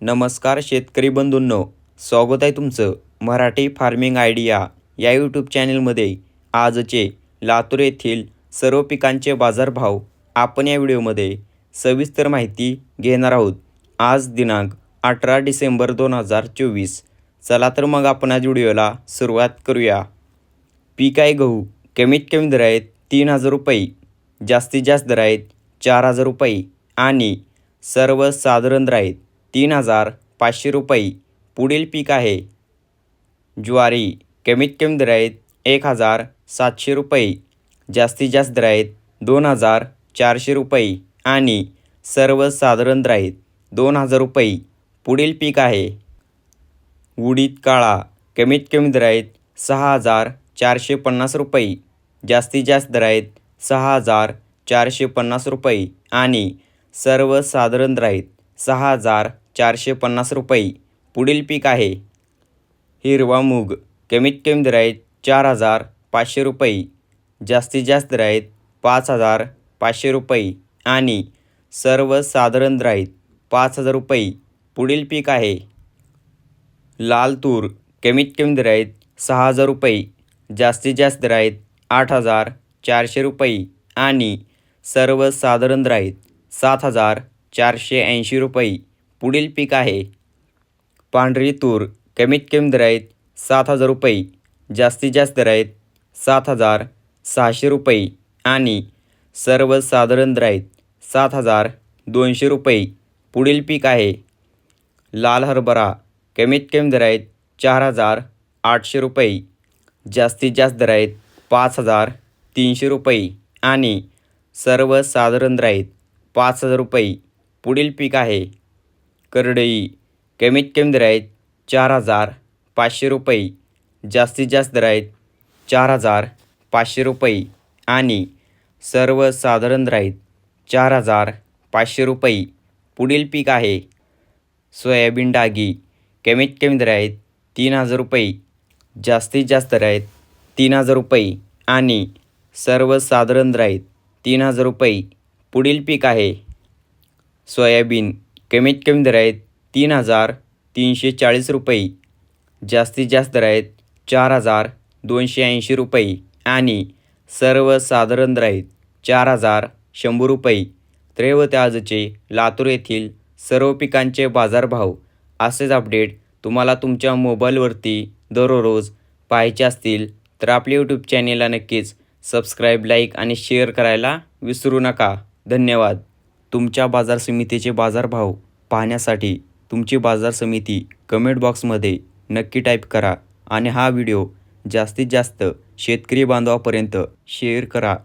नमस्कार शेतकरी बंधूंनो स्वागत आहे तुमचं मराठी फार्मिंग आयडिया या यूट्यूब चॅनलमध्ये. आजचे लातूर येथील सर्व पिकांचे बाजारभाव आपण या व्हिडिओमध्ये सविस्तर माहिती घेणार आहोत. आज दिनांक अठरा डिसेंबर दोन हजार चोवीस. चला तर मग आपण आज व्हिडिओला सुरुवात करूया. पीक आहे गहू कमीत कमी दर आहेत तीन हजार रुपये जास्तीत जास्त दर आहेत चार हजार रुपये आणि सर्वसाधारण दर आहेत तीन हजार पाचशे रुपये. पुढील पीक आहे. ज्वारी कमीत कमी दर आहेत एक हजार सातशे रुपये. जास्तीत जास्त दर आहेत दोन हजार चारशे रुपये. आणि सर्वसाधारण दर आहेत दोन हजार रुपये. पुढील पीक आहे. उडीद काळा कमीत कमी दर आहेत सहा हजार चारशे पन्नास रुपये. जास्तीत जास्त दर आहेत सहा हजार चारशे पन्नास रुपये. आणि सर्वसाधारण दर आहेत सहा हजार चारशे पन्नास रुपये. पुढील पीक आहे. हिरवा मूग. कमीत कमी दर आहेत चार हजार पाचशे रुपये. जास्तीत जास्त दर आहेत पाच हजार पाचशे रुपये. आणि सर्वसाधारण दर आहेत पाच हजार रुपये. पुढील पीक आहे. लाल तूर. कमीत कमी दर आहेत सहा हजार रुपये. जास्तीत जास्त दर आहेत आठ हजार चारशे रुपये. आणि सर्वसाधारण दर आहेत सात हजार चारशे ऐंशी रुपये. पुढील पीक आहे. पांढरी तूर कमीत कमी दर आहेत सात हजार रुपये. जास्तीत जास्त दर आहेत सात हजार सहाशे रुपये. आणि सर्वसाधारण दर आहेत सात हजार दोनशे रुपये. पुढील पीक आहे. लाल हरभरा कमीत कमी दर आहेत चार हजार आठशे रुपये. जास्तीत जास्त दर आहेत पाच हजार तीनशे रुपये. आणि सर्वसाधारण दर आहेत पाच हजार रुपये. पुढील पीक आहे. करडई कमीत कमी दर आहेत चार हजार पाचशे रुपये जास्तीत जास्त दर आहेत चार हजार पाचशे रुपये आणि सर्वसाधारण दर आहेत चार हजार पाचशे रुपये. पुढील पीक आहे. सोयाबीन डागी कमीत कमी दर आहेत तीन हजार रुपये जास्तीत जास्त दर आहेत तीन हजार रुपये आणि सर्वसाधारण दर आहेत तीन हजार रुपये. पुढील पीक आहे. सोयाबीन कमीत कमी दर आहेत तीन हजार तीनशे चाळीस रुपये जास्तीत जास्त दर आहेत चार हजार दोनशे ऐंशी रुपये आणि सर्वसाधारण दर आहेत चार हजार शंभर रुपये. त्रैवत आजचे लातूर येथील सर्व पिकांचे बाजारभाव असेच अपडेट तुम्हाला तुमच्या मोबाईलवरती दररोज पाहायचे असतील तर आपल्या यूट्यूब चॅनेलला नक्कीच सबस्क्राईब लाईक आणि शेअर करायला विसरू नका. धन्यवाद. तुमच्या बाजार समितीचे बाजारभाव पाहण्यासाठी तुमची बाजार समिती कमेंट बॉक्समध्ये नक्की टाईप करा आणि हा व्हिडिओ जास्तीत जास्त शेतकरी बांधवापर्यंत शेअर करा.